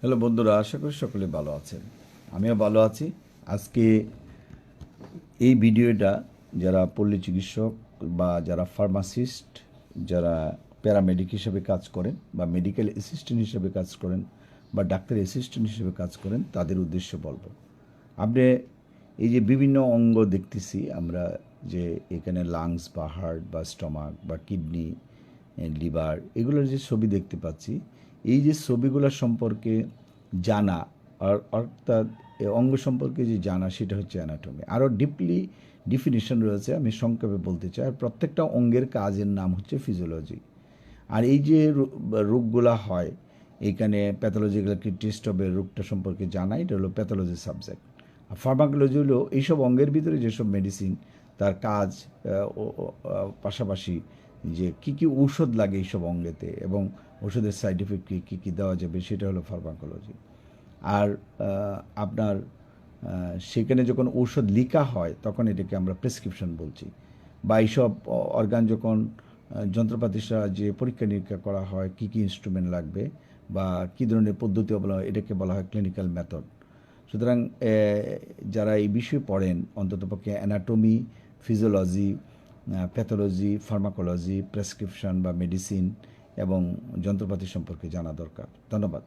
Hello বন্ধুরা, আশা করি সকলে ভালো আছেন। আমিও ভালো আছি। আজকে এই ভিডিওটা যারা পল্লী চিকিৎসক বা যারা ফার্মাসিস্ট, যারা প্যারামেডিক হিসেবে কাজ করেন বা মেডিকেল অ্যাসিস্ট্যান্ট হিসেবে কাজ করেন বা ডাক্তার অ্যাসিস্ট্যান্ট হিসেবে কাজ করেন, তাদের উদ্দেশ্য বলব। আপনি এই যে বিভিন্ন অঙ্গ দেখতেছি, আমরা যে এখানে লাংস বা হার্ট বা স্টমাক বা কিডনি লিভার এগুলোর যে ছবি দেখতে পাচ্ছি এই যে ছবিগুলো সম্পর্কে জানা, আর অর্থাৎ অঙ্গ সম্পর্কে যে জানা, সেটা হচ্ছে অ্যানাটমি আরও ডিপলি ডিফিনিশন রয়েছে, আমি সংক্ষেপে বলতে চাই। আর প্রত্যেকটা অঙ্গের কাজের নাম হচ্ছে ফিজিওলজি আর এই যে রোগগুলা হয়, এখানে প্যাথোলজিক্যাল টেস্ট হবে, রোগটা সম্পর্কে জানা, এটা হলো প্যাথোলজি সাবজেক্ট আর ফার্মাকোলজি হলো এইসব অঙ্গের ভিতরে যেসব মেডিসিন তার কাজ পাশাপাশি যে কি কি ঔষধ লাগে এইসব অঙ্গেতে এবং ওষুধের সাইড এফেক্ট কী কী কী দেওয়া যাবে সেটা হলো ফার্মাকোলজি আর আপনার সেখানে যখন ঔষধ লিখা হয় তখন এটাকে আমরা প্রেসক্রিপশন বলছি বা এইসব অর্গান যখন যন্ত্রপাতির সাহায্যে পরীক্ষা নিরীক্ষা করা হয় কী কী ইনস্ট্রুমেন্ট লাগবে বা কী ধরনের পদ্ধতি অবলম্বন, এটাকে বলা হয় ক্লিনিক্যাল মেথড সুতরাং যারা এই বিষয়ে পড়েন অন্ততপক্ষে anatomy physiology pathology pharmacology prescription বা মেডিসিন এবং যন্ত্রপাতি সম্পর্কে জানা দরকার। ধন্যবাদ।